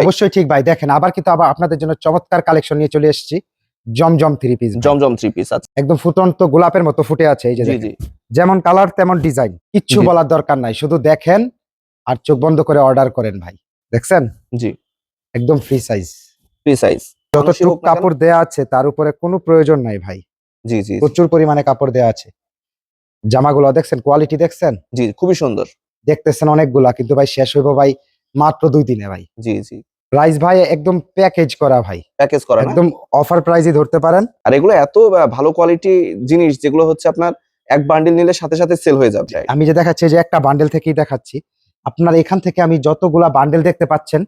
অবশ্যই ঠিক ভাই দেখেন আবার কিন্তু আবার আপনাদের জন্য চমৎকার কালেকশন নিয়ে চলে এসেছি। জমজম থ্রি পিস জমজম থ্রি পিস আচ্ছা। একদম ফুটন্ত গোলাপের মতো ফুটে আছে এই যে যেমন কালার তেমন ডিজাইন কিচ্ছু বলার দরকার নাই শুধু দেখেন আর চোখ বন্ধ করে অর্ডার করেন ভাই। দেখছেন? জি। একদম ফ্রি সাইজ ফ্রি সাইজ যতটুক কাপড় দেয়া আছে তার উপরে কোনো প্রয়োজন নাই ভাই। জি জি প্রচুর পরিমাণে কাপড় দেয়া আছে। জামাগুলো দেখছেন? কোয়ালিটি দেখছেন? জি খুবই সুন্দর। দেখতেছেন অনেকগুলা কিন্তু ভাই শেষ হইব ভাই মাত্র দুই দিনে ভাই। জি জি। প্রাইস ভাই একদম প্যাকেজ করা ভাই। প্যাকেজ করা একদম অফার প্রাইসই ধরতে পারেন। আর এগুলো এত ভালো কোয়ালিটি জিনিস যেগুলো হচ্ছে আপনার এক বান্ডিল নিলে সাথে সাথে সেল হয়ে যাবে। আমি যে দেখাচ্ছি যে একটা বান্ডেল থেকেই দেখাচ্ছি। আপনার এখান থেকে আমি যতগুলা বান্ডেল দেখতে পাচ্ছেন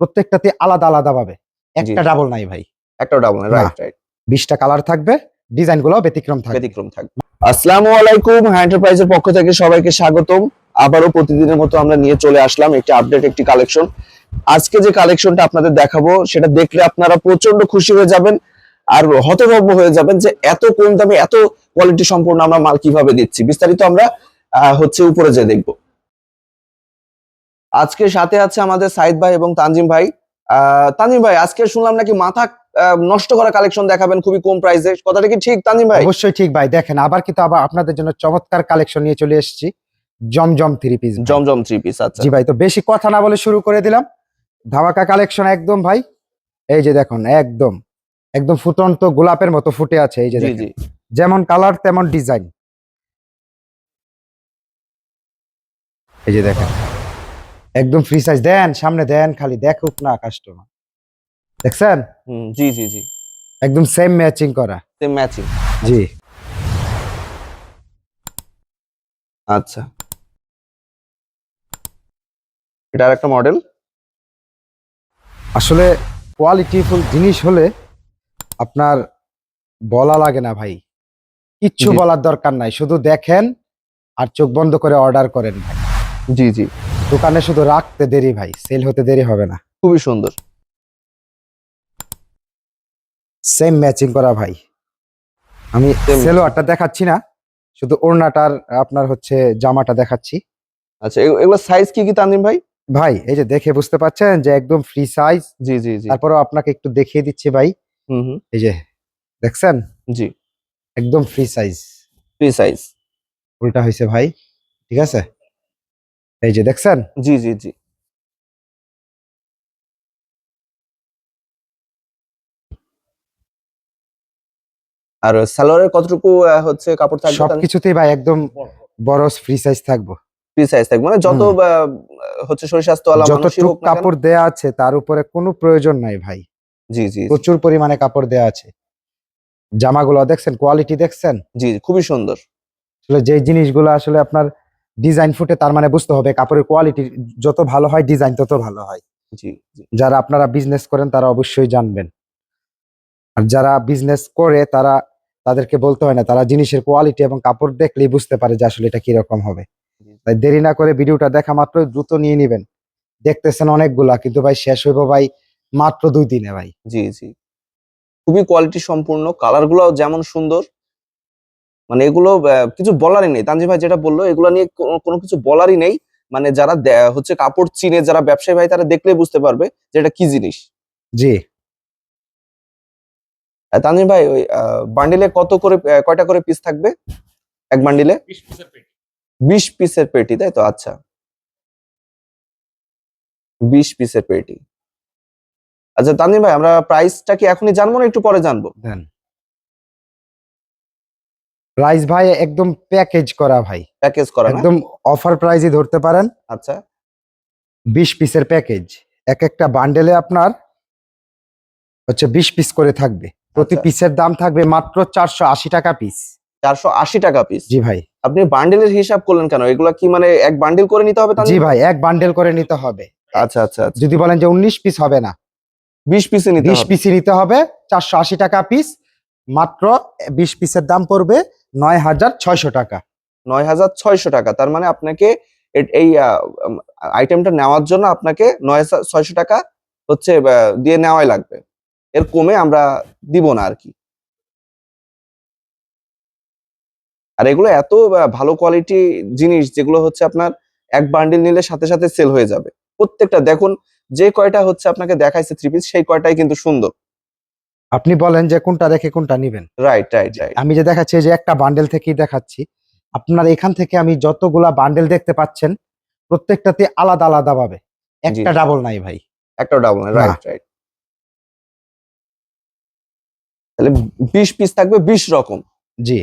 প্রত্যেকটাতে আলাদা আলাদা পাবে একটা ডাবল নাই ভাই। একটা ডাবল নাই রাইট রাইট বিশটা কালার থাকবে ডিজাইনগুলো ব্যতিক্রম থাকবে। ব্যতিক্রম থাকবে। আসসালামু আলাইকুম এন্টারপ্রাইজের পক্ষ থেকে সবাইকে স্বাগতম। আবারও প্রতিদিনের মতো আমরা নিয়ে চলে আসলাম একটি আপডেট একটি কালেকশন আজকে যে কালেকশনটা আপনাদের দেখাবো, সেটা দেখলে আপনারা প্রচণ্ড খুশি হয়ে যাবেন আর হতভম্ব হয়ে যাবেন যে এত কম দামে, এত কোয়ালিটি সম্পূর্ণ আমরা মাল কীভাবে দিচ্ছি। বিস্তারিত আমরা হচ্ছে উপরে যে দেখব। আজকে সাথে আছে আমাদের সাইদ ভাই এবং তানজিম ভাই। তানজিম ভাই, আজকে শুনলাম নাকি মাথা নষ্ট করা কালেকশন দেখাবেন খুবই কম প্রাইসে কথাটা কি ঠিক, তানজিম ভাই? অবশ্যই ঠিক ভাই। দেখেন, আবার কিন্তু আবার আপনাদের জন্য চমৎকার কালেকশন নিয়ে চলে এসেছি। জমজম থ্রি পিস জমজম থ্রি পিস আচ্ছা। জি ভাই তো বেশি কথা না বলে শুরু করে দিলাম। ধামাকা কালেকশন একদম ভাই। এই যে দেখুন একদম একদম ফুটন্ত গোলাপের মতো ফুটে আছে এই যে জি জি। যেমন কালার তেমন ডিজাইন এই যে দেখেন একদম ফ্রি সাইজ দেন সামনে দেন খালি দেখুক না কাস্টমার দেখছেন? হুম, জি জি জি। একদম সেম ম্যাচিং করা। সেম ম্যাচিং জি। আচ্ছা। এটা আর একটা মডেল আসলে কোয়ালিটিফুল জিনিস হলে আপনার বলা লাগে না ভাই। কিচ্ছু বলার দরকার নাই। শুধু দেখেন আর চোখ বন্ধ করে অর্ডার করেন ভাই। জি জি। দোকানে শুধু রাখতে দেরি ভাই সেল হতে দেরি হবে না। খুবই সুন্দর। সেম ম্যাচিং করা ভাই। আমি সেলোয়ারটা দেখাচ্ছি না শুধু ওড়নাটার আপনার হচ্ছে জামাটা দেখাচ্ছি। আচ্ছা এগুলো সাইজ কি কি তানজিম ভাই? ভাই এই যে দেখে বুঝতে পারছেন যে একদম ফ্রি সাইজ জি জি জি। তারপরেও আপনাকে একটু দেখিয়ে দিচ্ছি ভাই। হুম হুম। এই যে দেখছেন? জি। একদম ফ্রি সাইজ ফ্রি সাইজ উল্টা হয়েছে ভাই ঠিক আছে? এই যে দেখছেন? জি জি জি। আর সালোয়ারের কতটুকু হচ্ছে কাপড় থাকবে সবকিছুতেই ভাই একদম বড় ফ্রি সাইজ থাকব। ফ্রি সাইজ থাকবে। মানে যত হচ্ছে শরীর স্বাস্থ্যওয়ালা মানুষই হোক কাপড় দেয়া আছে তার উপরে কোনো প্রয়োজন নাই ভাই। জি জি প্রচুর পরিমাণে কাপড় দেয়া আছে। জামাগুলো দেখছেন? কোয়ালিটি দেখছেন? জি খুবই সুন্দর। আসলে যে জিনিসগুলো আসলে আপনার ডিজাইন ফুটে তার মানে বুঝতে হবে কাপড়ের কোয়ালিটি যত ভালো হয় ডিজাইন তত ভালো হয়। জি যারা আপনারা বিজনেস করেন তারা অবশ্যই জানবেন। আর যারা বিজনেস করে তারা তাদেরকে বলতে হয় না তারা জিনিসের কোয়ালিটি এবং কাপড় দেখলেই বুঝতে পারে যে আসলে এটা কীরকম হবে। তাই দেরি না করে ভিডিওটা দেখা মাত্র দ্রুত নিয়ে নেবেন। দেখতেছেন অনেকগুলা কিন্তু ভাই শেষ হইব ভাই মাত্র দুই দিনে ভাই। জি জি। খুবই কোয়ালিটি সম্পূর্ণ কালারগুলো যেমন সুন্দর মানে এগুলো কিছু বলারই নেই। তানজি ভাই যেটা বলল এগুলো নিয়ে কোনো- কিছু বলারই নেই। মানে যারা হচ্ছে কাপড় চিনে যারা ব্যবসায়ী ভাই তারা দেখলেই বুঝতে পারবে যে এটা কি জিনিস। জি। আহ, তানজিম ভাই ওই বান্ডিলে কত করে কয়টা করে পিস থাকবে? এক বান্ডিলে বিশ পিসের পেটি তাই তো? আচ্ছা। বিশ পিসের পেটি। আচ্ছা তানজিম ভাই আমরা প্রাইসটা কি এখনই জানব না একটু পরে জানব? প্রাইস ভাই একদম প্যাকেজ করা ভাই। প্যাকেজ করা একদম অফার প্রাইসই ধরতে পারেন। আচ্ছা। বিশ পিসের প্যাকেজ এক একটা বান্ডেলে আপনার হচ্ছে বিশ পিস করে থাকবে। প্রতি আচ্ছা। পিসের দাম থাকবে মাত্র চারশো আশি টাকা পিস চারশো আশি টাকা পিস জি ভাই। আপনি বান্ডেলের হিসাব করলেন কেন? এগুলো কি মানে এক বান্ডেল করে নিতে হবে জি ভাই এক বান্ডেল করে নিতে হবে। আচ্ছা আচ্ছা আচ্ছা। যদি বলেন যে উনিশ পিস হবে না। বিশ পিসে নিতে বিশ পিসই নিতে হবে চারশো আশি টাকা পিস মাত্র বিশ পিসের দাম পড়বে নয় হাজার ছয়শো টাকা। নয় হাজার ছয়শো টাকা তার মানে আপনাকে এই আইটেমটা নেওয়ার জন্য আপনাকে নয় ছয়শো টাকা হচ্ছে দিয়ে নেওয়াই লাগবে। এর কমে আমরা দিব না আর কি। আর এগুলো এত ভালো কোয়ালিটি জিনিস যেগুলো হচ্ছে আপনার এক বান্ডিল নিলে সাথে সাথে সেল হয়ে যাবে। প্রত্যেকটা দেখুন যে কয়টা হচ্ছে আপনাকে দেখাইছে থ্রি পিস সেই কয়টাই কিন্তু সুন্দর। আপনি বলেন যে কোনটা রেখে কোনটা নিবেন। রাইট রাইট রাইট আমি যে দেখাচ্ছি যে একটা বান্ডেল থেকেই দেখাচ্ছি আপনার এখান থেকে আমি যতগুলা বান্ডেল দেখতে পাচ্ছেন প্রত্যেকটাতে আলাদা আলাদা ভাবে একটা ডাবল নাই ভাই। একটা ডাবল নাই রাইট রাইট তাহলে বিশ পিস থাকবে বিশ রকম। জি।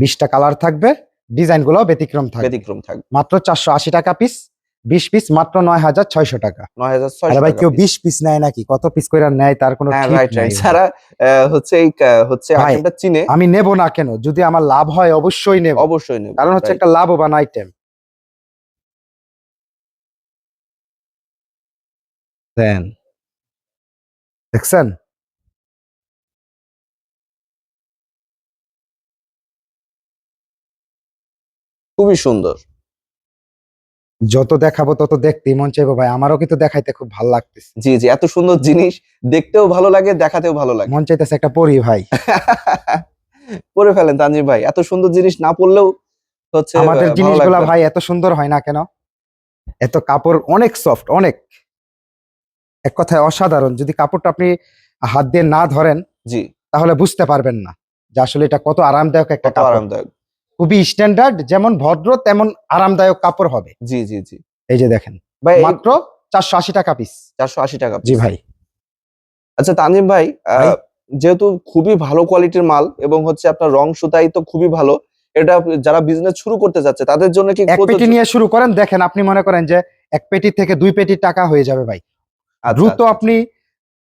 বিশটা কালার থাকবে ডিজাইনগুলো ব্যতিক্রম থাকবে। ব্যতিক্রম থাকবে। মাত্র চারশো আশি টাকা পিস বিশ পিস মাত্র নয় হাজার ছয়শো টাকা। নয় হাজার ছয়শো আরে ভাই কেউ বিশ পিস নেয় নাকি? কত পিস করে নেয় তার কোনো হ্যাঁ। যারা আহ, হচ্ছে এই হচ্ছে আইটেমটা চিনে আমি নেব না কেন? যদি আমার লাভ হয় অবশ্যই নেব। অবশ্যই নেব কারণ হচ্ছে একটা লাভবান আইটেম দেন। দেখছেন? খুবই সুন্দর। যত দেখাবো তত দেখতেই মন চাইব ভাই। আমারও কিন্তু দেখাইতে খুব ভালো লাগতেছে। জি জি এত সুন্দর জিনিস দেখতেও ভালো লাগে দেখাতেও ভালো লাগে। মন চাইতেছে একটা পরি ভাই। পরে ফেলেন তানজিম ভাই এত সুন্দর জিনিস না পড়লেও হচ্ছে আমাদের জিনিসগুলা। ভাই এত সুন্দর হয় না কেন? এত কাপড় অনেক সফট অনেক। এক কথায় অসাধারণ। যদি কাপড়টা আপনি হাত দিয়ে না ধরেন জি। তাহলে বুঝতে পারবেন না যে আসলে এটা কত আরামদায়ক একটা কাপড়। আরামদায়ক। খুবই স্ট্যান্ডার্ড যেমন ভদ্র তেমন আরামদায়ক কাপড় হবে। জি জি জি। এই যে দেখেন ভাই মাত্র চারশো আশি টাকা পিস চারশো আশি টাকা জি ভাই। আচ্ছা তানজিম ভাই যেহেতু খুবই ভালো কোয়ালিটির মাল এবং হচ্ছে আপনার রং সুতাই তো খুবই ভালো এটা যারা বিজনেস শুরু করতে যাচ্ছে তাদের জন্য কি এক পেটি নিয়ে শুরু করেন দেখেন আপনি মনে করেন যে এক পেটি থেকে দুই পেটি টাকা হয়ে যাবে ভাই। আচ্ছা, দ্রুত আচ্ছা, আপনি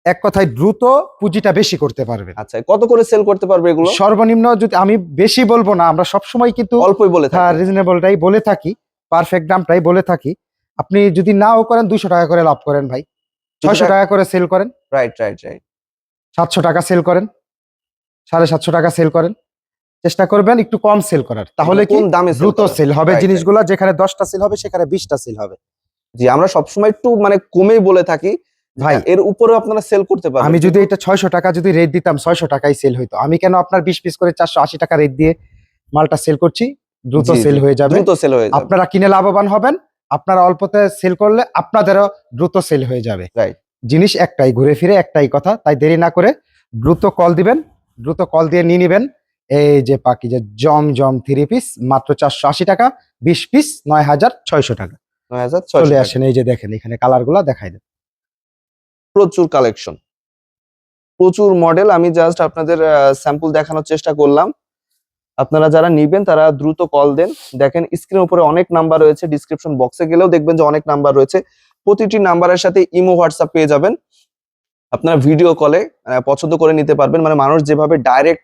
এক কথায় দ্রুত পুঁজিটা বেশি করতে পারবেন। আচ্ছা কত করে সেল করতে পারবে এগুলো? সর্বনিম্ন যদি আমি বেশি বলব না আমরা সবসময় কিন্তু অল্পই বলে থাকি। রিজনেবলটাই বলে থাকি পারফেক্ট দামটাই বলে থাকি। আপনি যদি নাও করেন দুইশো টাকা করে লাভ করেন ভাই। ছয়শো টাকা করে সেল করেন। রাইট রাইট রাইট সাতশো টাকা সেল করেন। সাড়ে সাতশো টাকা সেল করেন। চেষ্টা করবেন একটু কম সেল করার। তাহলে কি দামে দ্রুত সেল হবে জিনিসগুলো যেখানে দশটা সেল হবে সেখানে বিশটা সেল হবে। জি আমরা সবসময় একটু মানে কমেই বলে থাকি। ভাই এর উপরে আপনারা সেল করতে পারবেন। আমি যদি এটা ছয়শো টাকা যদি রেট দিতাম ছয়শো টাকাই সেল হইতো। আমি কেন আপনার বিশ পিস করে চারশো আশি টাকা রেট দিয়ে মালটা সেল করছি? দ্রুত সেল হয়ে যাবে। দ্রুত সেল হয়ে যাবে। আপনারা কিনে লাভবান হবেন। আপনারা অল্পতে সেল করলে আপনাদেরও দ্রুত সেল হয়ে যাবে। Right. জিনিস একটাই ঘুরে ফিরে একটাই কথা। তাই দেরি না করে দ্রুত কল দিবেন দ্রুত কল দিয়ে নিয়ে নেবেন। এই যে পাখি যে জম জম থ্রি পিস মাত্র চারশো আশি টাকা বিশ পিস নয় হাজার ছয়শো টাকা। নয় হাজার ছয়শো চলে আসেন এই যে দেখেন এখানে কালারগুলা দেখাই দেন। প্রচুর কালেকশন প্রচুর মডেল আমি জাস্ট আপনাদের স্যাম্পল দেখানোর চেষ্টা করলাম। আপনারা যারা নিবেন, তারা দ্রুত কল দেন। দেখেন স্ক্রিনের উপরে অনেক নাম্বার রয়েছে ডিসক্রিপশন বক্সে গেলেও দেখবেন যে অনেক নাম্বার রয়েছে। প্রতিটি নাম্বারের সাথে ইমো হোয়াটসঅ্যাপ পেয়ে যাবেন। আপনারা ভিডিও কলে পছন্দ করে নিতে পারবেন। মানে মানুষ যেভাবে ডাইরেক্ট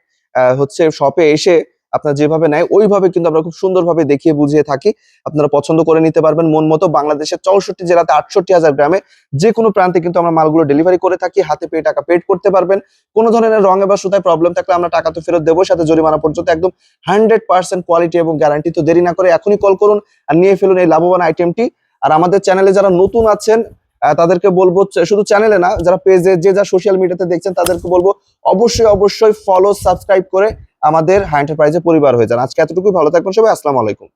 হচ্ছে শপে এসে আপনার যেভাবে নেয়, ওইভাবে কিন্তু আমরা খুব সুন্দরভাবে দেখিয়ে বুঝিয়ে থাকি। আপনারা পছন্দ করে নিতে পারবেন মন মতো বাংলাদেশের চৌষট্টি জেলাতে আটষট্টি হাজার গ্রামে যে কোনো প্রান্তে কিন্তু আমরা মালগুলো ডেলিভারি করে থাকি, হাতে পেয়ে টাকা পেড করতে পারবেন। কোনো ধরনের রঙে বা সুতায় প্রবলেম থাকলে আমরা টাকা তো ফেরত দেবো, সাথে জরিমানা পর্যন্ত একদম হান্ড্রেড পার্সেন্ট কোয়ালিটি এবং গ্যারান্টি তো দেরি না করে এখনই কল করুন আর নিয়ে ফেলুন এই লাভবান আইটেমটি আর আমাদের চ্যানেলে যারা নতুন আছেন তাদেরকে বলব শুধু চ্যানেলে না, যারা পেজে যে যা সোশ্যাল মিডিয়াতে দেখছেন তাদেরকে বলব অবশ্যই অবশ্যই ফলো সাবস্ক্রাইব করে আমাদের হাই এন্টারপ্রাইজের পরিবার হয়ে যান। আজকে এতটুকুই ভালো থাকবেন সবাই আসসালামু আলাইকুম।